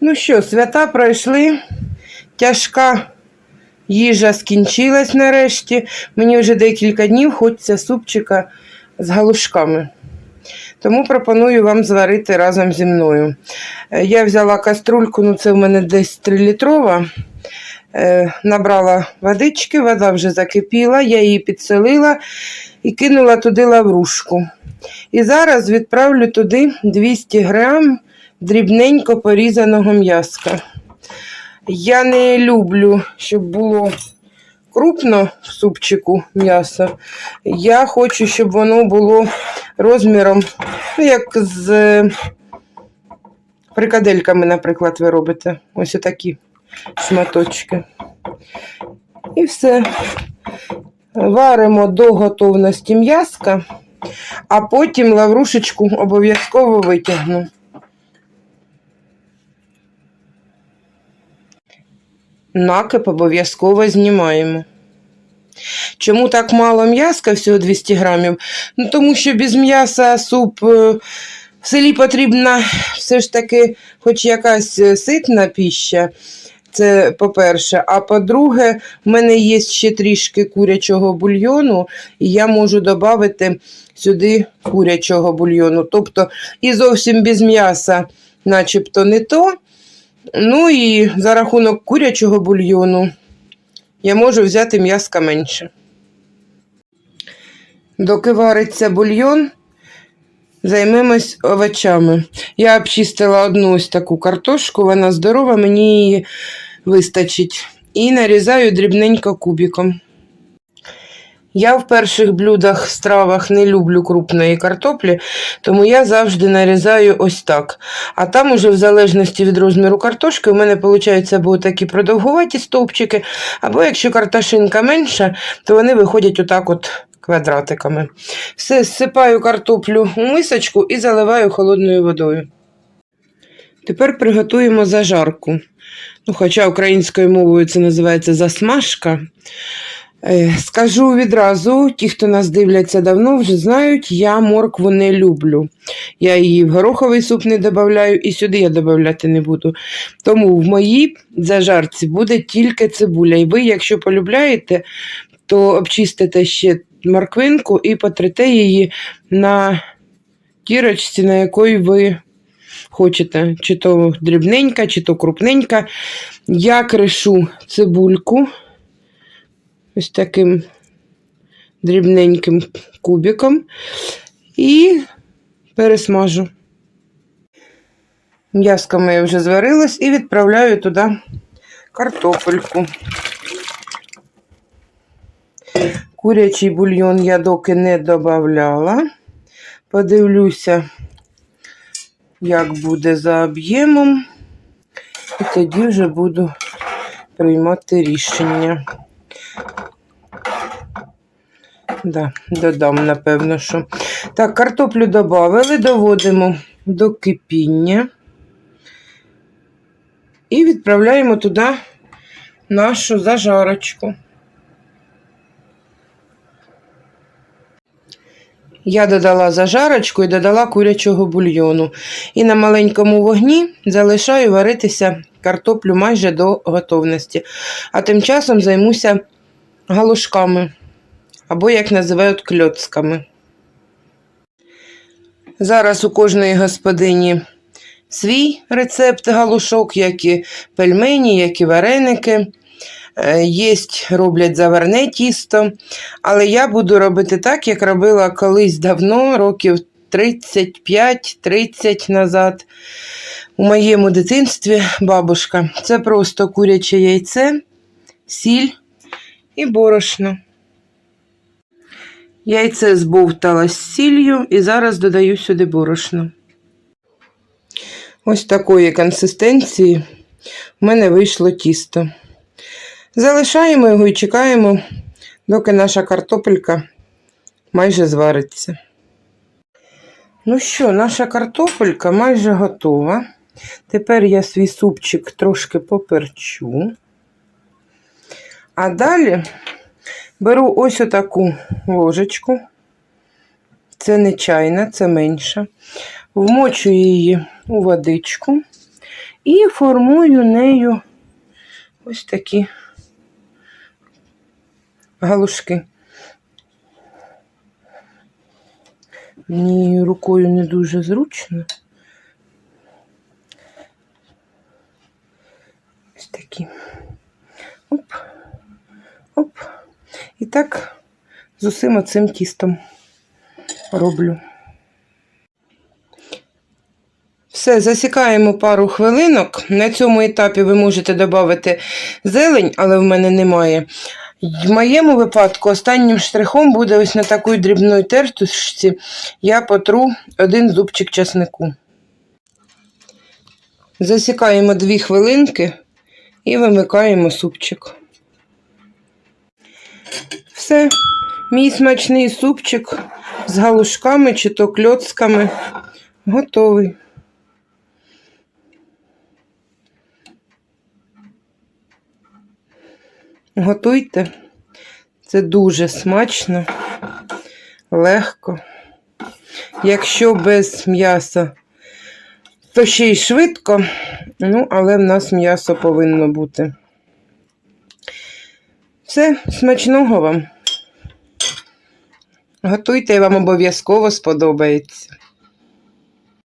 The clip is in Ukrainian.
Ну що, свята пройшли, тяжка їжа скінчилась нарешті. Мені вже декілька днів хочеться супчика з галушками. Тому пропоную вам зварити разом зі мною. Е, Я взяла каструльку, ну це в мене десь 3-літрова. Е, Набрала водички, вода вже закипіла, я її підсолила і кинула туди лаврушку. І зараз відправлю туди 200 грам дрібненько порізаного м'яска. Я не люблю, щоб було крупно в супчику м'ясо. Я хочу, щоб воно було розміром, ну, як з е, фрикадельками, наприклад, ви робите. Ось отакі шматочки. І все. Варимо до готовності м'яска, а потім лаврушечку обов'язково витягну. Накип обов'язково знімаємо. Чому так мало м'яска, всього 200 грамів? Ну, тому що без м'яса суп е, в селі потрібна все ж таки хоч якась е, ситна піща. Це по-перше. А по-друге, в мене є ще трішки курячого бульйону, і я можу додати сюди курячого бульйону. Тобто і зовсім без м'яса, начебто не то. Ну і за рахунок курячого бульйону я можу взяти м'яска менше. Доки вариться бульйон, займемось овочами. Я обчистила одну ось таку картошку, вона здорова, мені її вистачить. І нарізаю дрібненько кубиком. Я в перших блюдах, стравах не люблю крупної картоплі, тому я завжди нарізаю ось так. А там уже в залежності від розміру картошки, у мене виходить або такі продовгуваті стовпчики, або якщо картошинка менша, то вони виходять отак от квадратиками. Все, зсипаю картоплю у мисочку і заливаю холодною водою. Тепер приготуємо зажарку. Ну, хоча українською мовою це називається засмажка. Е, Скажу відразу, ті, хто нас дивляться давно, вже знають, я моркву не люблю. Я її в гороховий суп не додаю і сюди я додати не буду. Тому в моїй зажарці буде тільки цибуля. І ви, якщо полюбляєте, то обчистите ще морквинку і потрете її на тірочці, на якої ви хочете. Чи то дрібненька, чи то крупненька. Я кришу цибульку ось таким дрібненьким кубиком і пересмажу. М'яско моє вже зварилось і відправляю туди картопельку. Курячий бульйон я доки не додавала. Подивлюся, як буде за об'ємом, і тоді вже буду приймати рішення. Да, додам, напевно, що. Так, картоплю додали, доводимо до кипіння і відправляємо туди нашу зажарочку. Я додала зажарочку і додала курячого бульйону. І на маленькому вогні залишаю варитися картоплю майже до готовності. А тим часом займуся галушками або, як називають, кльоцками. Зараз у кожної господині свій рецепт галушок, як і пельмені, як і вареники. Е, Єсть, роблять заварне тісто, але я буду робити так, як робила колись давно, років 35-30 назад. У моєму дитинстві бабушка. Це просто куряче яйце, сіль і борошно. Яйце збовтала з сіллю і зараз додаю сюди борошно. Ось такої консистенції в мене вийшло тісто. Залишаємо його і чекаємо, доки наша картопелька майже звариться. Ну що, наша картопелька майже готова. Тепер я свій супчик трошки поперчу. А далі беру ось отаку ложечку. Це не чайна, це менша. Вмочу її у водичку і формую нею ось такі галушки. Мені рукою не дуже зручно. Ось такі. І так з усім оцим тістом роблю. Все, засікаємо пару хвилинок. На цьому етапі ви можете додати зелень, але в мене немає. В моєму випадку останнім штрихом буде ось на такій дрібної тертушці я потру один зубчик часнику. Засікаємо 2 хвилинки і вимикаємо супчик. Все, мій смачний супчик з галушками чи то кльоцками готовий. Готуйте. Це дуже смачно, легко. Якщо без м'яса, то ще й швидко, ну, але в нас м'ясо повинно бути. Все, смачного вам. Готуйте, вам обов'язково сподобається.